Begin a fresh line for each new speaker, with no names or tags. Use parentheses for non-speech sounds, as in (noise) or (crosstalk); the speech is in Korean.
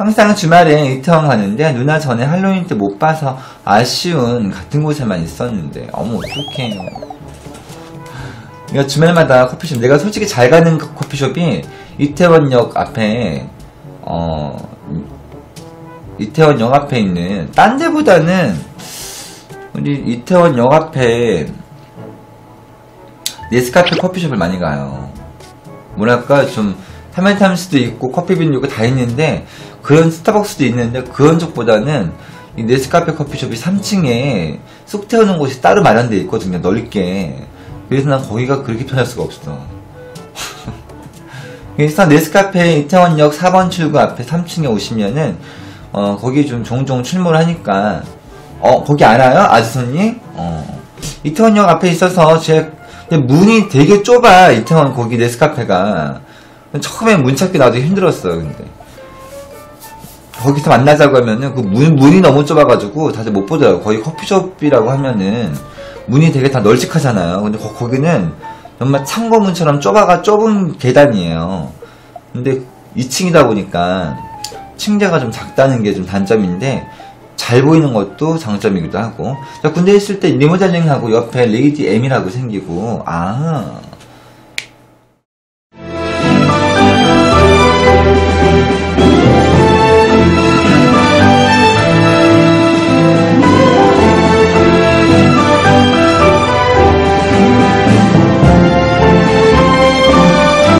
항상 주말에 이태원 가는데 누나 전에 할로윈 때 못 봐서 아쉬운 같은 곳에만 있었는데. 어머 어떡해요 내가 주말마다 커피숍 내가 솔직히 잘 가는 그 커피숍이 이태원역 앞에 어 이태원역 앞에 있는 딴 데보다는 우리 이태원역 앞에 네스카페 커피숍을 많이 가요. 뭐랄까 좀 타멘탐스도 있고 커피빈도 있고 다 있는데 그런 스타벅스도 있는데 그런 쪽보다는 이 네스카페 커피숍이 3층에 쑥 태우는 곳이 따로 마련되어 있거든요 넓게. 그래서 난 거기가 그렇게 편할 수가 없어. (laughs) 그래서 네스카페 이태원역 4번 출구 앞에 3층에 오시면은 어 거기 좀 종종 출몰 하니까 어 거기 알아요 아주손님? 어. 이태원역 앞에 있어서 제 문이 되게 좁아 이태원 거기 네스카페가. 처음에 문 찾기 나도 힘들었어요 근데 거기서 만나자고 하면은 그 문, 문이 너무 좁아가지고 다들 못 보더라고 거기 커피숍이라고 하면은 문이 되게 다 널찍하잖아요. 근데 거, 거기는 정말 창고문처럼 좁아가 좁은 계단이에요. 근데 2층이다 보니까 층대가 좀 작다는 게 좀 단점인데 잘 보이는 것도 장점이기도 하고. 자, 군대에 있을 때 리모델링하고 옆에 레이디 M이라고 생기고. 아